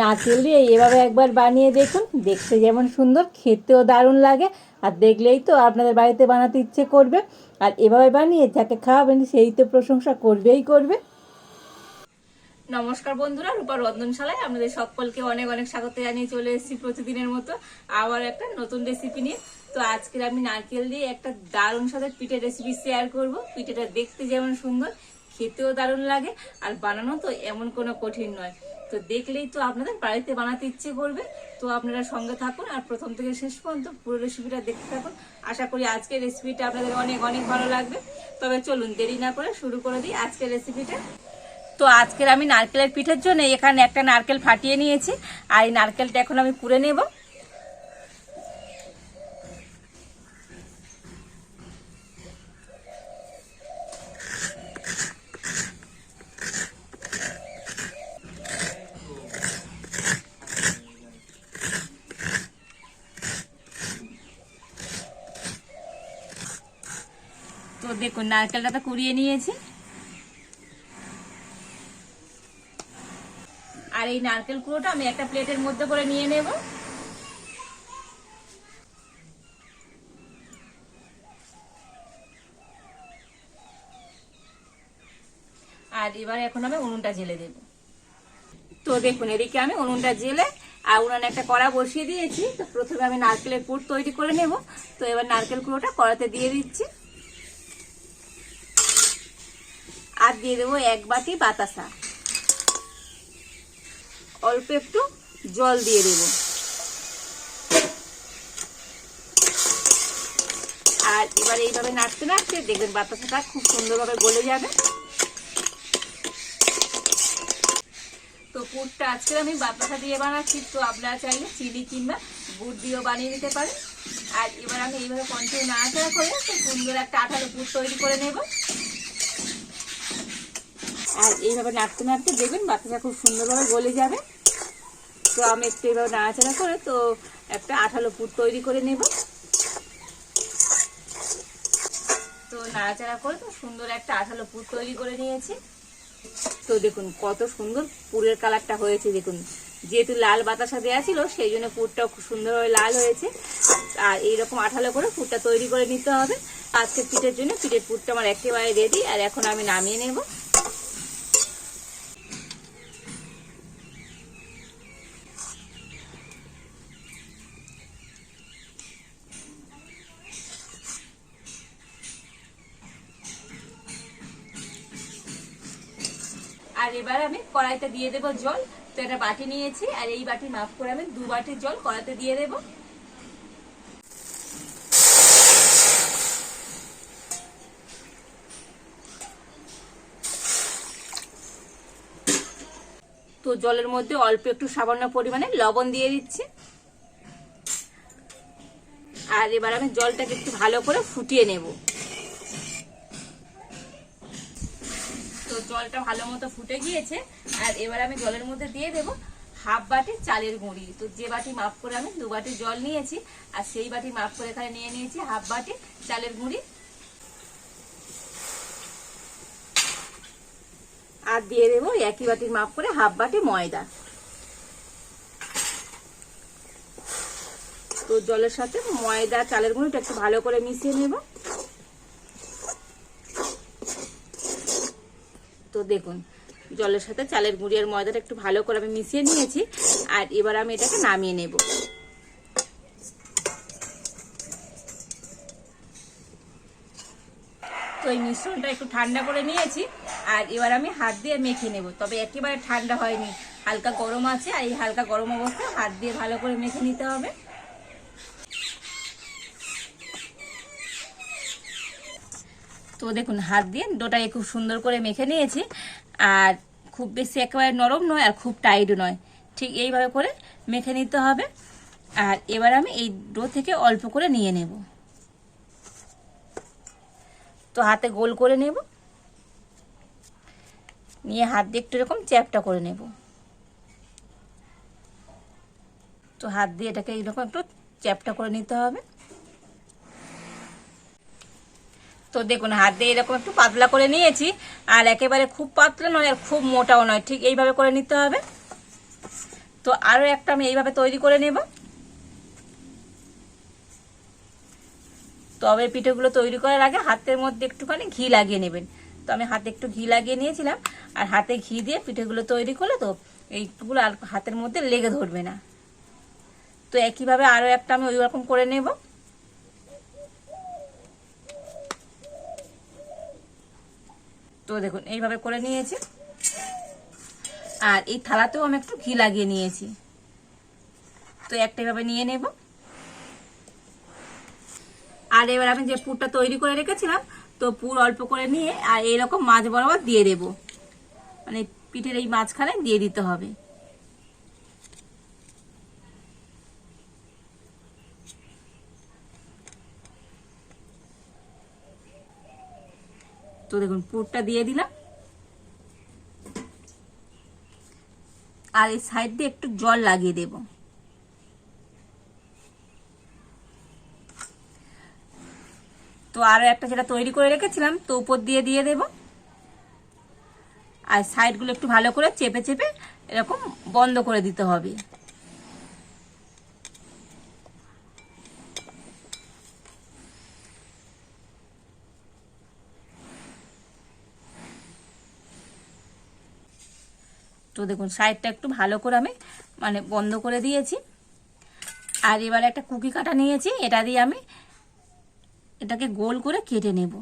নারকেল দিয়ে এভাবে একবার বানিয়ে দেখুন, দেখতে যেমন সুন্দর, খেতেও দারুণ লাগে। আর দেখলেই তো আপনাদের বাড়িতে বানাতে ইচ্ছে করবে। আর এভাবে বানিয়ে যাকে খাওয়াবেন, সেই তো প্রশংসা করবেই করবে। নমস্কার বন্ধুরা, রূপা রন্ধনশালায় আপনাদের সকলকে অনেক অনেক স্বাগত জানিয়ে চলে এসেছি প্রতিদিনের মতো আবার একটা নতুন রেসিপি নিয়ে। তো আজকের আমি নারকেল দিয়ে একটা দারুণ সাথে পিঠের রেসিপি শেয়ার করব। পিঠেটা দেখতে যেমন সুন্দর খেতেও দারুণ লাগে, আর বানানো তো এমন কোনো কঠিন নয়। তো দেখলেই তো আপনাদের বাড়িতে বানাতে ইচ্ছে করবে। তো আপনারা সঙ্গে থাকুন, আর প্রথম থেকে শেষ পর্যন্ত পুরো রেসিপিটা দেখতে থাকুন। আশা করি আজকের রেসিপিটা আপনাদের অনেক অনেক ভালো লাগবে। তবে চলুন দেরি না করে শুরু করে দিই আজকের রেসিপিটা তো আজকের আমি নারকেলের পিঠের জন্য এখানে একটা নারকেল ফাটিয়ে নিয়েছি। আর এই নারকেলটা এখন আমি কুড়ে নেব। দেখুন নারকেলটা তো কুড়িয়ে নিয়েছি। আর এই নারকেল কুড়োটা আমি একটা প্লেটের মধ্যে করে নিয়ে নেব। আর এবার এখন আমি উনুনটা জেলে দেব। তো দেখুন, এদিকে আমি উনুনটা জেলে, আর উনানে একটা কড়া বসিয়ে দিয়েছি। তো প্রথমে আমি নারকেলের পুর তৈরি করে নেব। তো এবার নারকেল কুড়োটা কড়াতে দিয়ে দিচ্ছি। আর দিয়ে দেবো এক বাটি বাতাসা। অল্প একটু জল দিয়ে দেব। আর এবার এইভাবে নাড়তে নাড়তে দেখবেন বাতাসাটা খুব সুন্দরভাবে গলে যাবে। তো পুরটা আজকে আমি বাতাসা দিয়ে বানাচ্ছি, তো আপনারা চাইলে চিনি কিংবা গুড় দিয়েও বানিয়ে নিতে পারেন। আর এবার আমি এইভাবে কন্টিনিউ নাড়াচাড়া করে সুন্দর একটা আঠারো পুর তৈরি করে নেব। আর এইভাবে নাড়তে নাড়তে দেখবেন বাতাসা খুব সুন্দরভাবে গলে যাবে। তো আমি একটু এইভাবে নাড়াচাড়া করে তো একটা আঠালো পুর তৈরি করে নেব। তো নাড়াচাড়া করে তো সুন্দর একটা আঠালো পুর তৈরি করে নিয়েছি। তো দেখুন কত সুন্দর পুরের কালারটা হয়েছে। দেখুন যেহেতু লাল বাতাসা দেওয়া ছিল, সেই জন্য পুরটাও খুব সুন্দরভাবে লাল হয়েছে। আর এইরকম আঠালো করে পুরটা তৈরি করে নিতে হবে। আজকে পিঠের জন্য পিঠের পুরটা আমার একেবারে রেডি আর এখন আমি নামিয়ে নেব। আর এবার আমি কড়াইতে দিয়ে দেব জল। তো একটা বাটি নিয়েছি, আর এই বাটি মাপ করে আমি দু বাটি জল কড়াইতে দিয়ে দেব। তো জলের মধ্যে অল্প একটু সামান্য পরিমাণে লবণ দিয়ে দিচ্ছি। আর এবার আমি জলটাকে একটু ভালো করে ফুটিয়ে নেব। জলটা ভালো মতো ফুটে গিয়েছে, আর এবার আমি জলের মধ্যে দিয়ে দেব হাফ বাটি চালের গুঁড়ি। তো যে বাটি মাপ করে আমি দু বাটি জল নিয়েছি, আর সেই বাটি মাপ করে এখানে নিয়ে নিয়েছি হাফ বাটি চালের গুঁড়ি। আর দিয়ে দেবো একই বাটির মাপ করে হাফ বাটি ময়দা। তো জলের সাথে ময়দা, চালের গুঁড়িটা একটু ভালো করে মিশিয়ে নেব। তো দেখুন, জলের সাথে চালের গুঁড়ি আর ময়দাটা একটু ভালো করে আমি মিশিয়ে নিয়েছি, আর এবার আমি এটাকে নামিয়ে নেব। তো এই মিশ্রণটা একটু ঠান্ডা করে নিয়েছি, আর এবার আমি হাত দিয়ে মেখে নেব। তবে একেবারে ঠান্ডা হয়নি, হালকা গরম আছে, আর এই হালকা গরম অবস্থায় হাত দিয়ে ভালো করে মেখে নিতে হবে। তো দেখুন, হাত দিয়ে ডোটাকে খুব সুন্দর করে মেখে নিয়েছি। আর খুব বেশি একেবারে নরম নয় আর খুব টাইটও নয়। ঠিক এইভাবে করে মেখে নিতে হবে। আর এবার আমি এই ডো থেকে অল্প করে নিয়ে নেব। তো হাতে গোল করে নেব। নিয়ে হাত দিয়ে একটু এরকম চ্যাপটা করে নেব। তো হাত দিয়ে এটাকে এরকম একটু চ্যাপটা করে নিতে হবে। তো দেখুন, হাত দিয়ে এরকম একটু পাতলা করে নিয়েছি, আর একেবারে খুব পাতলা নয় আর খুব মোটাও নয়, ঠিক এইভাবে করে নিতে হবে। তো আরও একটা আমি এইভাবে তৈরি করে নেব। তবে পিঠেগুলো তৈরি করার আগে হাতের মধ্যে একটুখানি ঘি লাগিয়ে নেবেন। তো আমি হাতে একটু ঘি লাগিয়ে নিয়েছিলাম, আর হাতে ঘি দিয়ে পিঠেগুলো তৈরি করলে তো এইগুলো হাতের মধ্যে লেগে ধরবে না। তো একইভাবে আরও একটা আমি ওই রকম করে নেব। তো দেখুন, এইভাবে করে নিয়েছি। আর এই থালাতেও আমি একটু ঘি লাগিয়ে নিয়েছি। তো একটা এভাবে নিয়ে নেব। আর এবার আমি যে পুরটা তৈরি করে রেখেছিলাম, তো পুর অল্প করে নিয়ে আর এইরকম মাছ বরাবর দিয়ে দেব। মানে পিঠের এই মাছখানে দিয়ে দিতে হবে। তো দেখুন, পুরটা দিয়ে দিলাম। আর এই সাইড দিয়ে একটু জল লাগিয়ে দেব। তো আরও একটা যেটা তৈরি করে রেখেছিলাম, তো উপর দিয়ে দিয়ে দেব। আর সাইডগুলো একটু ভালো করে চেপে চেপে এরকম বন্ধ করে দিতে হবে। তো দেখুন সাইডটা একটু ভালো করে আমি মানে বন্ধ করে দিয়েছি। আর এবার একটা কুকি কাটা নিয়েছি, এটা দিয়ে আমি এটাকে গোল করে কেটে নেব।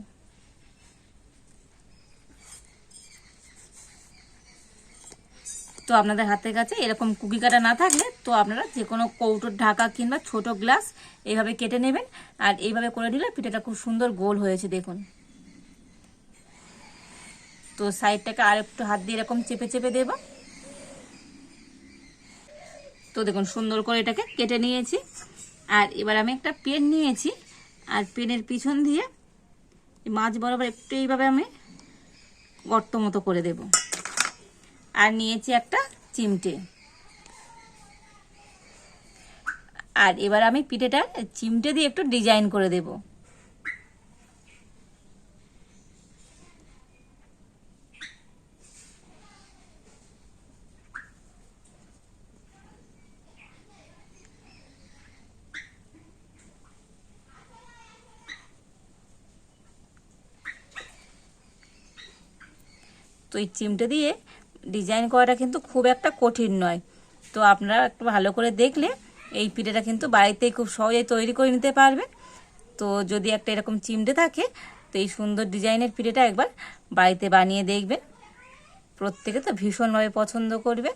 তো আপনাদের হাতের কাছে এরকম কুকি কাটা না থাকলে তো আপনারা যে কোনো কৌটোর ঢাকা কিংবা ছোট গ্লাস এইভাবে কেটে নেবেন। আর এইভাবে করে নিলে পিঠাটা খুব সুন্দর গোল হয়েছে, দেখুন। তো সাইডটাকে আর একটু হাত দিয়ে এরকম চেপে চেপে দেবো। তো দেখুন, সুন্দর করে এটাকে কেটে নিয়েছি। আর এবার আমি একটা পেন নিয়েছি, আর পেনের পিছন দিয়ে মাছ বরাবর একটু এইভাবে আমি গর্ত মতো করে দেব। আর নিয়েছি একটা চিমটে। আর এবার আমি পিঠেটা চিমটে দিয়ে একটু ডিজাইন করে দেবো। তো এই চিমটে দিয়ে ডিজাইন করাটা কিন্তু খুব একটা কঠিন নয়। তো আপনারা একটু ভালো করে দেখলে এই পিঠেটা কিন্তু বাড়িতেই খুব সহজেই তৈরি করে নিতে পারবেন। তো যদি একটা এরকম চিমটে থাকে, তো এই সুন্দর ডিজাইনের পিঠেটা একবার বাড়িতে বানিয়ে দেখবেন। প্রত্যেকে তো ভীষণভাবে পছন্দ করবে।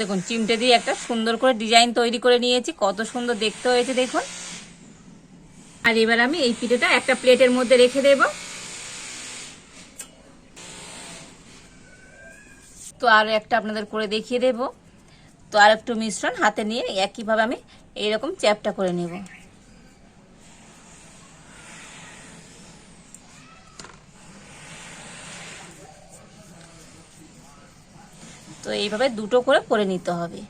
দেখুন, চিমটে দিয়ে একটা সুন্দর করে ডিজাইন তৈরি করে নিয়েছি। কত সুন্দর দেখতে হয়েছে, দেখুন। আর এবার আমি এই পিঠেটা একটা প্লেটের মধ্যে রেখে দেব। তো আরও একটা আপনাদের করে দেখিয়ে দেব। তো আর একটু মিশ্রণ হাতে নিয়ে একইভাবে আমি এইরকম চ্যাপটা করে নেব। তো এইভাবে দুটো করে করে নিতে হবে।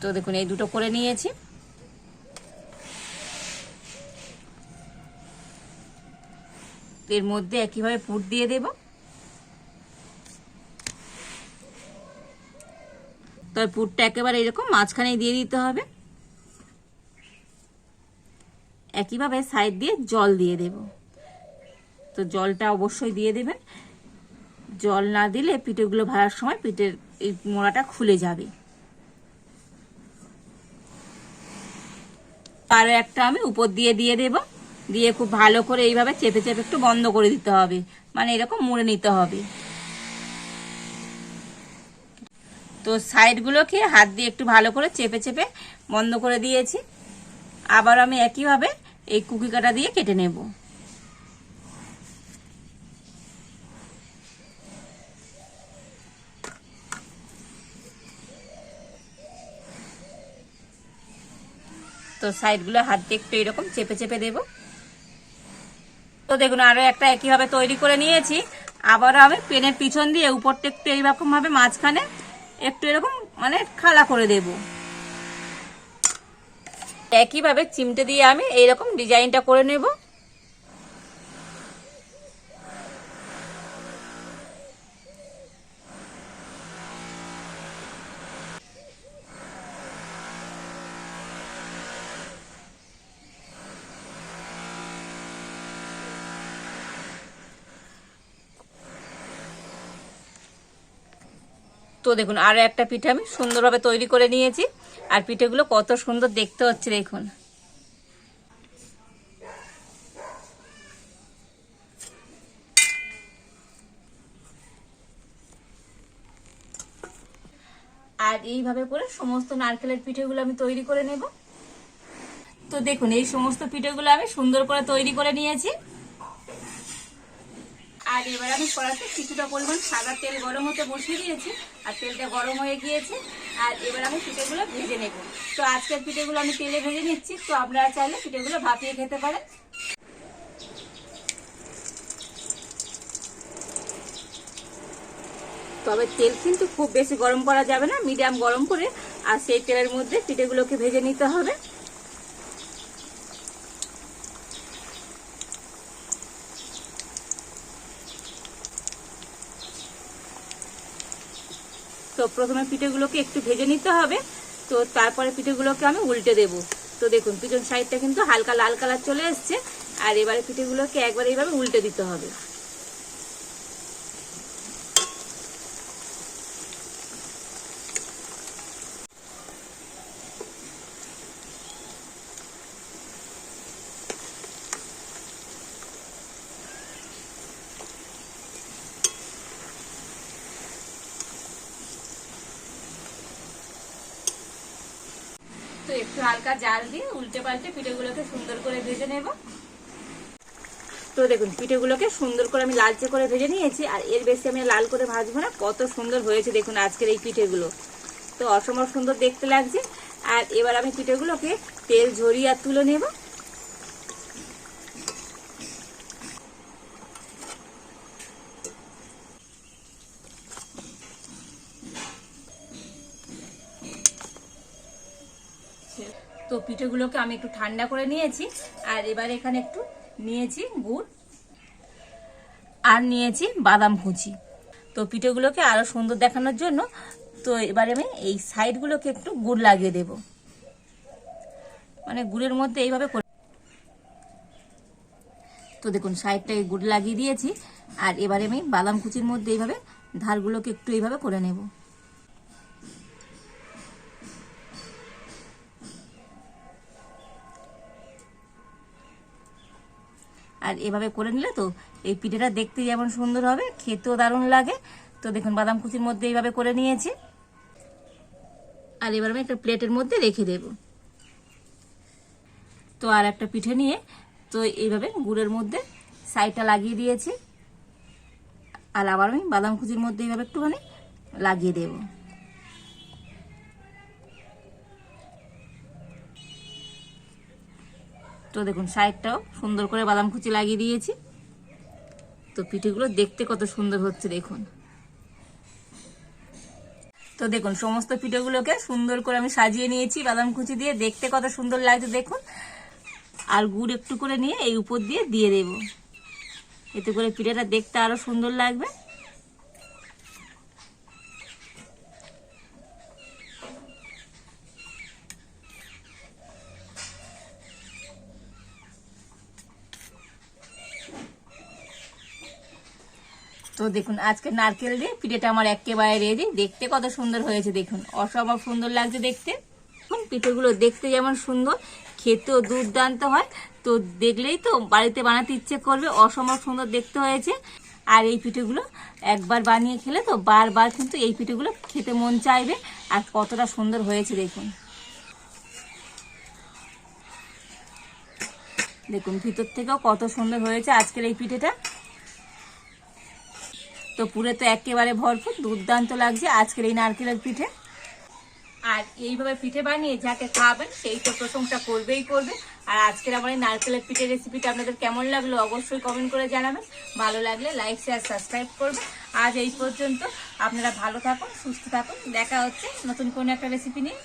তো দেখুন, এই দুটো করে নিয়েছি। এর মধ্যে একইভাবে পুট দিয়ে দেব। তো পুটটা একেবারে এরকম মাঝখানে দিয়ে দিতে হবে। একইভাবে সাইড দিয়ে জল দিয়ে দেব। তো জলটা অবশ্যই দিয়ে দেবেন। জল না দিলে পিঠেগুলো ভাড়ার সময় পিঠের এই মোড়াটা খুলে যাবে। আরও একটা আমি উপর দিয়ে দিয়ে দেব। দিয়ে খুব ভালো করে এইভাবে চেপে চেপে একটু বন্ধ করে দিতে হবে। মানে এরকম মুড়ে নিতে হবে। তো সাইডগুলোকে হাত দিয়ে একটু ভালো করে চেপে চেপে বন্ধ করে দিয়েছি। আবার আমি একইভাবে এই কুকি কাটা দিয়ে কেটে নেব। তো সাইডগুলো হাত দিয়ে একটু এরকম চেপে চেপে দেব। তো দেখুন, আরও একটা একইভাবে তৈরি করে নিয়েছি। আবারও আমি পেনের পিছন দিয়ে, উপরটা একটু এইরকম ভাবে মাঝখানে একটু এরকম মানে খালা করে দেব। একইভাবে চিমটে দিয়ে আমি এইরকম ডিজাইনটা করে নেব। তো দেখুন, আরও একটা পিঠে আমি সুন্দরভাবে তৈরি করে নিয়েছি। আর পিঠেগুলো কত সুন্দর দেখতে হচ্ছে দেখুন। আর এইভাবে করে সমস্ত নারকেলের পিঠেগুলো আমি তৈরি করে নেব। তো দেখুন, এই সমস্ত পিঠেগুলো আমি সুন্দর করে তৈরি করে নিয়েছি। আর এবার আমি কড়াতে কিছুটা পরিমাণ সাদা তেল গরম হতে বসিয়ে দিয়েছি। আর তেলটা গরম হয়ে গিয়েছে। আর এবার আমি পিঠেগুলো ভেজে নেব। তো আজকের পিঠেগুলো আমি তেলে ভেজে নিচ্ছি, তো আপনারা চাইলে পিঠেগুলো ভাপিয়ে খেতে পারেন। তবে তেল কিন্তু খুব বেশি গরম করা যাবে না, মিডিয়াম গরম করে, আর সেই তেলের মধ্যে পিঠেগুলোকে ভেজে নিতে হবে। প্রথমে পিঠেগুলোকে একটু ভেজে নিতে হবে। তো তারপরে পিঠেগুলোকে আমি উল্টে দেব। তো দেখুন পিছন সাইডটা কিন্তু হালকা লাল কালার চলে এসছে। আর এবারে পিঠেগুলোকে একবার এইভাবে উল্টে দিতে হবে তো একটু হালকা জাল দিয়ে উল্টে পাল্টে পিঠেগুলোকে সুন্দর করে ভেজে নেব। তো দেখুন, পিঠেগুলোকে সুন্দর করে আমি লালচে করে ভেজে নিয়েছি আর এর বেশি আমি লাল করে ভাজবো না, কত সুন্দর হয়েছে দেখুন আজকের এই পিঠেগুলো। তো অসম্ভব সুন্দর দেখতে লাগছে। আর এবার আমি পিঠেগুলোকে তেল ঝরিয়ে আর তুলে নেব। পিঠেগুলোকে আমি একটু ঠান্ডা করে নিয়েছি, আর এবার এখানে একটু নিয়েছি গুড়, আর নিয়েছি বাদাম কুচি তো পিঠেগুলোকে আরও সুন্দর দেখানোর জন্য, তো এবারে আমি এই সাইডগুলোকে একটু গুড় লাগিয়ে দেব। মানে গুড়ের মধ্যে এইভাবে তো দেখুন সাইডটাকে গুড় লাগিয়ে দিয়েছি, আর এবারে আমি বাদাম কুচির মধ্যে এইভাবে ধারগুলোকে একটু এইভাবে করে নেব। আর এভাবে করে নিলে তো এই পিঠেটা দেখতে যেমন সুন্দর হবে, খেতেও দারুণ লাগে। তো দেখুন, বাদাম কুচির মধ্যে এইভাবে করে নিয়েছি। আর এবার আমি একটা প্লেটের মধ্যে রেখে দেব। তো আর একটা পিঠে নিয়ে তো এইভাবে গুড়ের মধ্যে সাইডটা লাগিয়ে দিয়েছি। আর আবার আমি বাদাম কুচির মধ্যে এইভাবে একটুখানি লাগিয়ে দেবো। তো দেখুন সাইডটাও সুন্দর করে বাদাম কুচি লাগিয়ে দিয়েছি। তো পিঠেগুলো দেখতে কত সুন্দর হচ্ছে, দেখুন। তো দেখুন, সমস্ত পিঠেগুলোকে সুন্দর করে আমি সাজিয়ে নিয়েছি, বাদাম কুচি দিয়ে। দেখতে কত সুন্দর লাগছে, দেখুন। আর গুড় একটু করে নিয়ে এই উপর দিয়ে দিয়ে দেব। এতে করে পিঠেটা দেখতে আরও সুন্দর লাগবে। তো দেখুন, আজকে নারকেল দিয়ে পিঠেটা আমার একেবারে রেডি দেখতে কত সুন্দর হয়েছে, দেখুন। অসম্ভব সুন্দর লাগছে দেখতে। পিঠেগুলো দেখতে যেমন সুন্দর, খেতেও দুর্দান্ত হয়। তো দেখলেই তো বাড়িতে বানাতে ইচ্ছে করবে, অসম্ভব সুন্দর দেখতে হয়েছে। আর এই পিঠেগুলো একবার বানিয়ে খেলে তো বারবার কিন্তু এই পিঠেগুলো খেতে মন চাইবে। আর কতটা সুন্দর হয়েছে, দেখুন। দেখুন, ভিতর থেকেও কত সুন্দর হয়েছে আজকের এই পিঠেটা। তো পুরে তো একেবারে ভরপুর, দুর্দান্ত লাগছে আজকের এই নারকেলের পিঠে। আর এইভাবে পিঠে বানিয়ে যাকে খাওয়াবেন সেই তো প্রশংসা করবেই করবে। আর আজকের আমার এই নারকেলের পিঠের রেসিপিটা আপনাদের কেমন লাগল অবশ্যই কমেন্ট করে জানাবেন। ভালো লাগলে লাইক শেয়ার সাবস্ক্রাইব করবেন। আজ এই পর্যন্ত আপনারা ভালো থাকুন, সুস্থ থাকুন। দেখা হচ্ছে নতুন কোনো একটা রেসিপি নিয়ে।